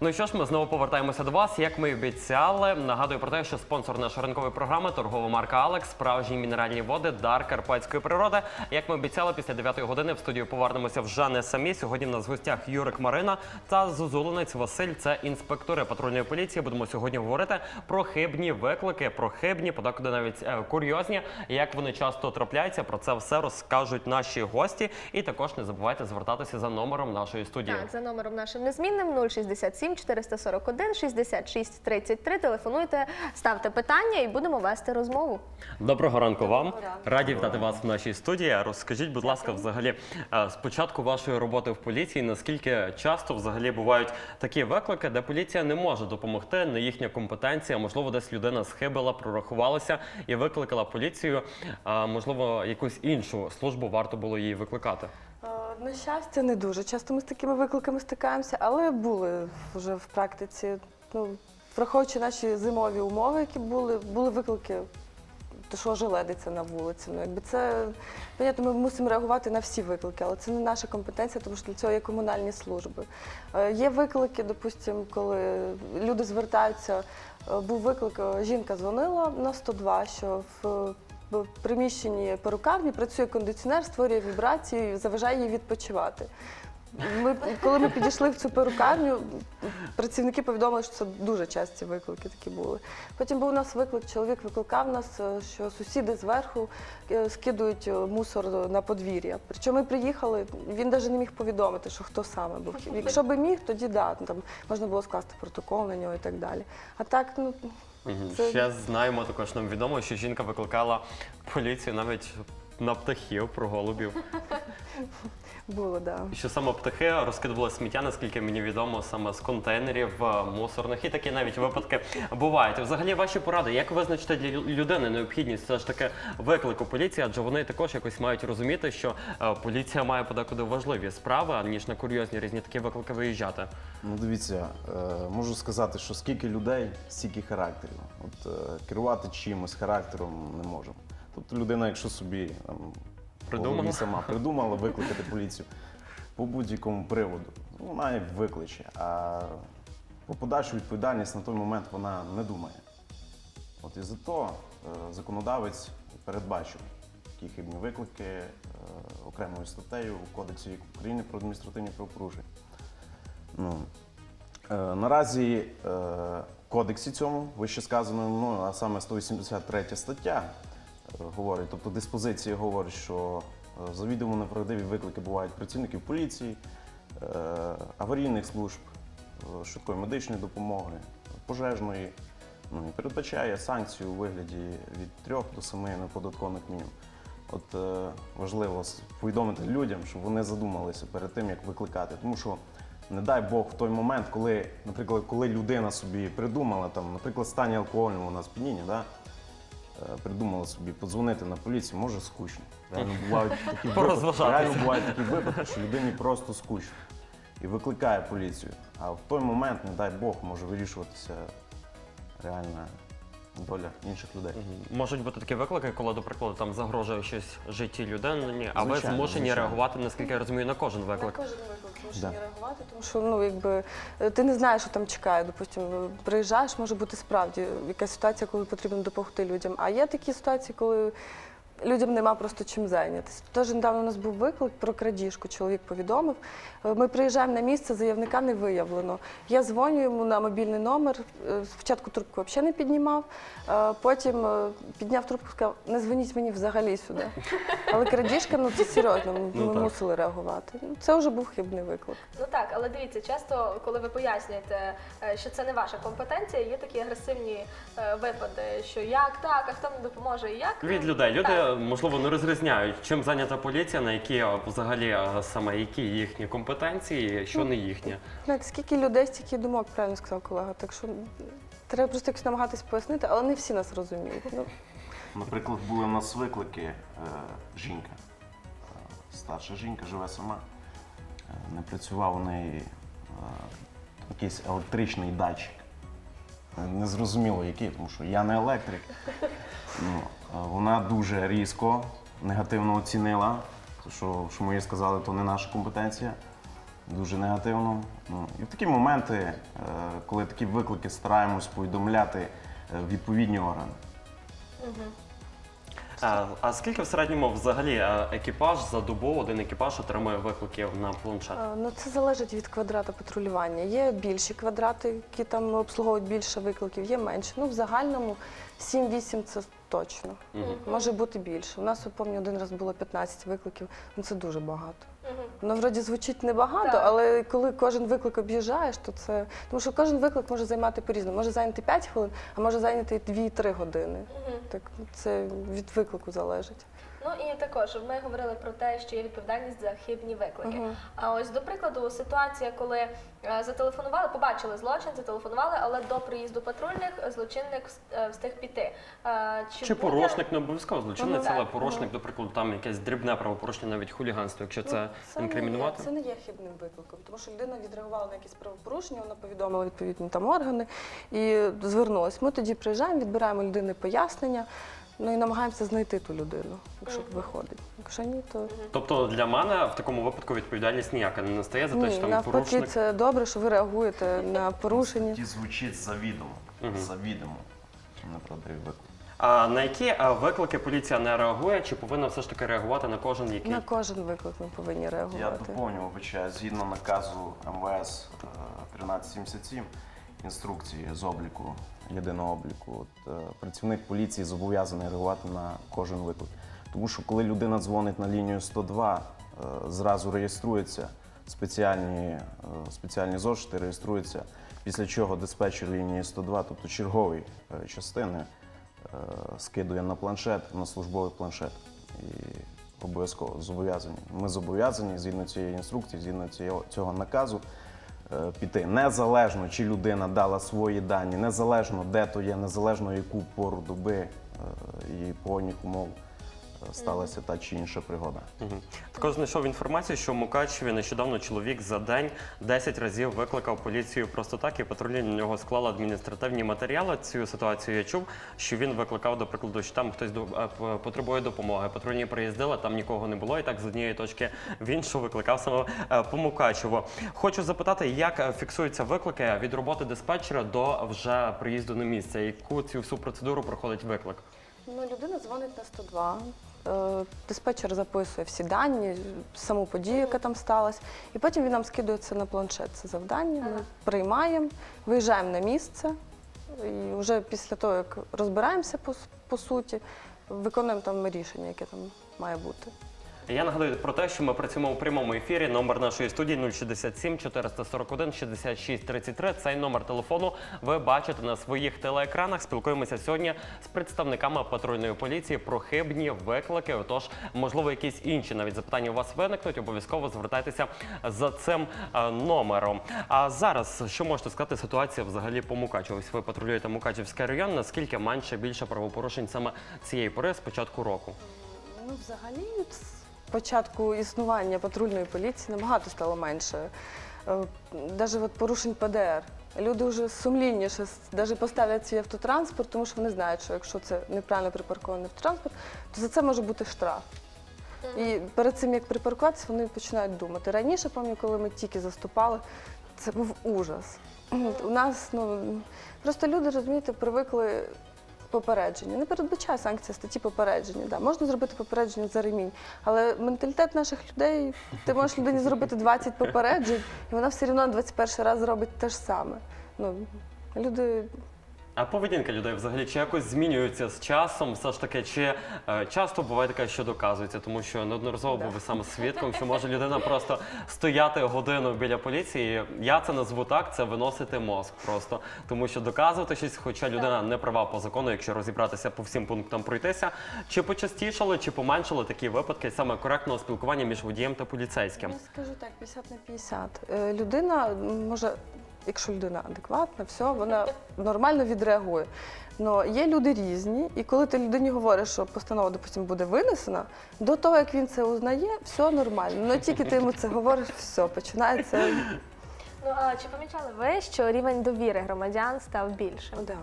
Ну що ж, ми знову повертаємося до вас. Як ми і обіцяли, нагадую про те, що спонсор нашої ринкової програми торгова марка Алекс, справжні мінеральні води, дар карпатської природи. Як ми обіцяли, після 9 години в студію повернемося вже не самі. Сьогодні в нас в гостях Юрик Марина та Зозулинець Василь. Це інспектори патрульної поліції. Будемо сьогодні говорити про хибні виклики, про хибні, подекуди навіть е, курйозні. Як вони часто трапляються, про це все розкажуть наші гості. І також не забувайте звертатися за номером нашої студії. Так, за номером нашим незмінним 067 441 66 33. Телефонуйте, ставте питання і будемо вести розмову. Доброго ранку вам. Раді вітати вас в нашій студії. Розкажіть, будь ласка, взагалі е, з початку вашої роботи в поліції, наскільки часто взагалі бувають такі виклики, де поліція не може допомогти, не їхня компетенція, можливо, десь людина схибила, прорахувалася і викликала поліцію. Можливо, якусь іншу службу варто було її викликати. На щастя, не дуже часто ми з такими викликами стикаємося, але були вже в практиці. Ну, враховуючи наші зимові умови, які були, були виклики, то що желедиться на вулиці. Ну, якби це, понятно, ми мусимо реагувати на всі виклики, але це не наша компетенція, тому що для цього є комунальні служби. Е, Є виклики, допустимо, коли люди звертаються, е, був виклик, е, жінка дзвонила на 102, що в в приміщенні перукарні працює кондиціонер, створює вібрації, заважає їй відпочивати. Ми, коли ми підійшли в цю перукарню, працівники повідомили, що це дуже часті виклики такі були. Потім був у нас виклик, чоловік викликав нас, е, що сусіди зверху е, скидують е, мусор на подвір'я. Причому ми приїхали, він навіть не міг повідомити, що хто саме був. Якщо би міг, тоді да, там можна було скласти протокол на нього і так далі. А так, ну Це- Ще знаємо, також нам відомо, що жінка викликала поліцію навіть на птахів про голубів. було, да. Що саме птахи розкидували сміття, наскільки мені відомо, саме з контейнерів е, мусорних, і такі навіть випадки бувають. Взагалі, ваші поради, як визначити для лю- людини необхідність все ж таки виклику поліції, адже вони також якось мають розуміти, що е, поліція має подекуди важливі справи, аніж на курйозні різні такі виклики виїжджати. Ну, дивіться, е, можу сказати, що скільки людей, стільки характерів. От е, керувати чимось характером не можемо. Тобто людина, якщо собі там, Придумала. голові сама придумала викликати поліцію по будь-якому приводу, ну, вона і викличе. А про подальшу відповідальність на той момент вона не думає. От і за то е, законодавець передбачив такі хибні виклики е, окремою статтею у Кодексі України про адміністративні правопорушення. Ну, е, наразі е, в кодексі цьому, вище сказано мною, а саме 183 стаття говорить, тобто диспозиція говорить, що е, завідомо неправдиві виклики бувають працівників поліції, е, аварійних служб, е, швидкої медичної допомоги, пожежної. Ну, і передбачає санкцію у вигляді від 3 до 7 неподаткованих мінімум. От е, важливо повідомити людям, щоб вони задумалися перед тим, як викликати. Тому що, не дай Бог, в той момент, коли, наприклад, коли людина собі придумала, там, наприклад, стані алкогольного вона сп'яніння, да, е, придумала собі подзвонити на поліцію, може скучно. Реально бувають такі випадки, Порозважатися. реально бувають такі випадки, що людині просто скучно. І викликає поліцію. А в той момент, не дай Бог, може вирішуватися реальна доля інших людей. Можуть бути такі виклики, коли, до прикладу, там загрожує щось житті людини, а ви Звичайно, змушені звичайно. реагувати, наскільки я розумію, на кожен На виклик. кожен виклик змушені Да. реагувати, тому що ну якби е, ти не знаєш, що там чекає. Допустимо, приїжджаєш, може бути справді якась ситуація, коли потрібно допомогти людям. А є такі ситуації, коли людям нема просто чим зайнятися. Тож недавно у нас був виклик про крадіжку. Чоловік повідомив. Е, Ми приїжджаємо на місце, заявника не виявлено. Я дзвоню йому на мобільний номер. е, Спочатку трубку взагалі не піднімав, е, потім підняв трубку, сказав, не дзвоніть мені взагалі сюди. Але крадіжка, ну це серйозно, ми Ну, мусили реагувати. Ну, Це вже був хибний виклик. Ну так, але дивіться, часто, коли ви пояснюєте, що це не ваша компетенція, є такі агресивні випади, що як так, а хто мені допоможе, і як Від людей. Люди, так. можливо, не розрізняють, чим зайнята поліція, на які взагалі саме які їхні компетенції, що не їхнє. Знаєте, скільки людей, стільки думок, правильно сказав колега. Так що треба просто якось намагатись пояснити, але не всі нас розуміють. Ну, Наприклад, були в нас виклики, е, жінка, е, старша жінка живе сама, е, не працював у неї е, якийсь електричний датчик. Незрозуміло який, тому що я не електрик. Ну, вона дуже різко негативно оцінила, що, що ми їй сказали, то не наша компетенція. дуже негативно. Ну, і в такі моменти, е, коли такі виклики стараємось повідомляти е, відповідні органи. А, а скільки в середньому взагалі екіпаж за добу, один екіпаж отримує викликів на планшет? Е, Ну, це залежить від квадрата патрулювання. Є більші квадрати, які там обслуговують більше викликів, є менше. Ну, в загальному 7-8 це точно. Може бути більше. У нас, я пам'ятаю, один раз було 15 викликів, ну це дуже багато. Воно вроді звучить небагато, Так. але коли кожен виклик об'їжджаєш, то це. Тому що кожен виклик може займати по-різному. Може зайняти 5 хвилин, а може зайняти 2-3 години. Так ну, це від виклику залежить. Ну і також ми говорили про те, що є відповідальність за хибні виклики. А ось до прикладу, ситуація, коли е, зателефонували, побачили злочин, зателефонували, але до приїзду патрульних злочинник вс- е, встиг піти. Е, Чи буде- порушник не обов'язково злочинець, Ага. але Так, порушник, до прикладу, там якесь дрібне правопорушення, навіть хуліганство, якщо це Ну, інкримінувати? Не є, це не є хибним викликом, тому що людина відреагувала на якісь правопорушення, вона повідомила відповідні там органи і звернулась. Ми тоді приїжджаємо, відбираємо людини пояснення, ну і намагаємося знайти ту людину, якщо виходить. Якщо ні, то Тобто для мене в такому випадку відповідальність ніяка не настає за те, ні, що там навпаки, порушник. це добре, що ви реагуєте на порушення. Ті звучить завідомо. Завідомо. Неправдиві виклики. А на які виклики поліція не реагує, чи повинна все ж таки реагувати на кожен, який На кожен виклик ми повинні Я реагувати. доповню, вибачаю, згідно наказу МВС е, 1377 інструкції з обліку, єдиного обліку, от, е, працівник поліції зобов'язаний реагувати на кожен виклик. Тому що коли людина дзвонить на лінію 102, е, зразу реєструється спеціальні, е, спеціальні зошити, реєструються, після чого диспетчер лінії 102, тобто черговий е, частини, е, скидує на планшет, на службовий планшет. І обов'язково зобов'язані. Ми зобов'язані згідно цієї інструкції, згідно цього, наказу піти. Незалежно, чи людина дала свої дані, незалежно де то є, незалежно яку пору доби е, і погодних умов е, сталася та чи інша пригода. Мгм. Також знайшов інформацію, що в Мукачеві нещодавно чоловік за день 10 разів викликав поліцію просто так, і патрулі на нього склали адміністративні матеріали. Цю ситуацію я чув, що він викликав, до прикладу, що там хтось до- е, п- потребує допомоги. Патрульні приїздили, там нікого не було, і так з однієї точки в іншу викликав саме е, по Мукачеву. Хочу запитати, як е, фіксуються виклики від роботи диспетчера до вже приїзду на місце, яку цю всю процедуру проходить виклик? Ну, людина дзвонить на 102. Е, Диспетчер записує всі дані, саму подію, яка там сталася, і потім він нам скидує це на планшет. Це завдання. Ми приймаємо, виїжджаємо на місце, і вже після того, як розбираємося по, по суті, виконуємо там рішення, яке там має бути. Я нагадую про те, що ми працюємо у прямому ефірі. Номер нашої студії 067 441 66 33. Цей номер телефону ви бачите на своїх телеекранах. Спілкуємося сьогодні з представниками патрульної поліції про хибні виклики. Отож, можливо, якісь інші навіть запитання у вас виникнуть. Обов'язково звертайтеся за цим е, номером. А зараз що можете сказати? Ситуація взагалі по Мукачеву? Ось ви патрулюєте Мукачевський район. Наскільки менше більше правопорушень саме цієї пори з початку року? Ну, взагалі, початку існування патрульної поліції набагато стало менше. Навіть от порушень ПДР. Люди вже сумлінніше навіть поставлять свій автотранспорт, тому що вони знають, що якщо це неправильно припаркований автотранспорт, то за це може бути штраф. І перед цим як припаркуватися, вони починають думати. Раніше, пам'ятаю, коли ми тільки заступали, це був ужас. У нас ну просто люди розумієте, привикли попередження. Не передбачає санкція статті попередження. Да, можна зробити попередження за ремінь, але менталітет наших людей, ти можеш людині зробити 20 попереджень, і вона все одно на 21 раз зробить те ж саме. Ну, люди А поведінка людей взагалі чи якось змінюється з часом? Все ж таки, чи е, часто буває таке, що доказується, тому що неодноразово був і саме свідком, що може людина просто стояти годину біля поліції. Я це назву так, це виносити мозк просто, тому що доказувати щось, хоча людина не права по закону, якщо розібратися по всім пунктам пройтися. Чи почастішали, чи поменшали такі випадки саме коректного спілкування між водієм та поліцейським? Я скажу так, 50 на 50. Е, Людина м, може, якщо людина адекватна, все, вона нормально відреагує. Но є люди різні, і коли ти людині говориш, що постанова, допустим, буде винесена, до того, як він це узнає, все нормально. Ну тільки ти йому це говориш, все, починається. Ну а чи помічали ви, що рівень довіри громадян став більшим? Да,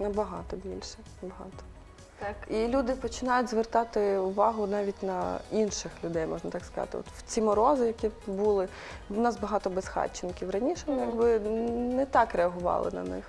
набагато більше. Набагато. Так. І люди починають звертати увагу навіть на інших людей, можна так сказати. От в ці морози, які були, в нас багато безхатченків. Раніше ми якби не так реагували на них.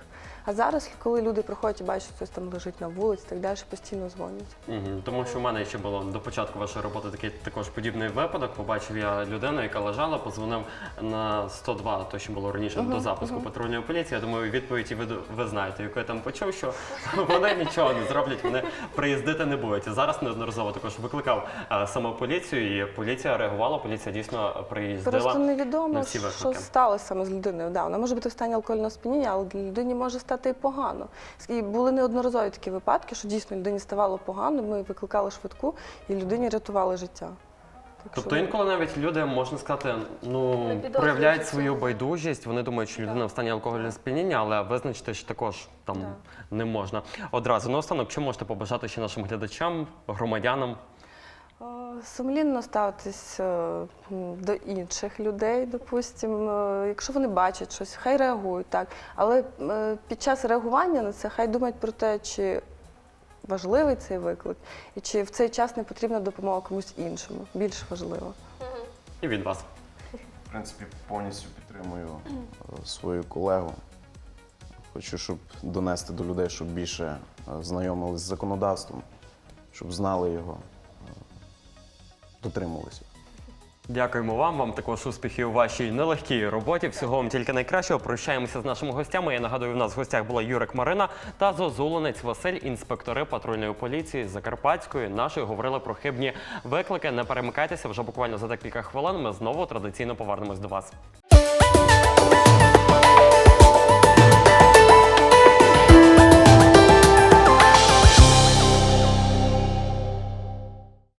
А зараз, коли люди приходять і бачать, що хтось там лежить на вулиці, так далі постійно дзвонять. Мгм. Тому що в мене ще було до початку вашої роботи такий також подібний випадок. Побачив я людину, яка лежала, позвонив на 102, то що було раніше до запуску патрульної поліції. Я думаю, відповідь і ви, ви знаєте, яку я там почув, що вони нічого не зроблять, вони приїздити не будуть. І зараз неодноразово також викликав е, саме поліцію, і поліція реагувала. Поліція дійсно приїздила. Просто на невідомо, всі що сталося саме з людиною. Да, вона може бути в стані алкогольного сп'яніння, але людині може стати і погано. І були неодноразові такі випадки, що дійсно людині ставало погано. Ми викликали швидку і людині рятували життя. Тобто інколи навіть люди, можна сказати, ну проявляють свою байдужість. Вони думають, що людина в стані алкогольного сп'яніння, але визначити ж також там не можна. Одразу наостанок, що можете побажати ще нашим глядачам, громадянам? Е, Сумлінно ставитись е, до інших людей, допустимо, якщо вони бачать щось, хай реагують так. Але е, під час реагування на це хай думають про те, чи важливий цей виклик, і чи в цей час не потрібна допомога комусь іншому. Більш важливо. І від вас. В принципі, повністю підтримую е, свою колегу. Хочу, щоб донести до людей, щоб більше е, знайомились з законодавством, щоб знали його, е, дотримувалися. Дякуємо вам. Вам також успіхів у вашій нелегкій роботі. Всього вам тільки найкращого. Прощаємося з нашими гостями. Я нагадую, в нас в гостях була Юрик Марина та Зозулинець Василь, інспектори патрульної поліції Закарпатської. Нашої говорили про хибні виклики. Не перемикайтеся вже буквально за декілька хвилин. Ми знову традиційно повернемось до вас.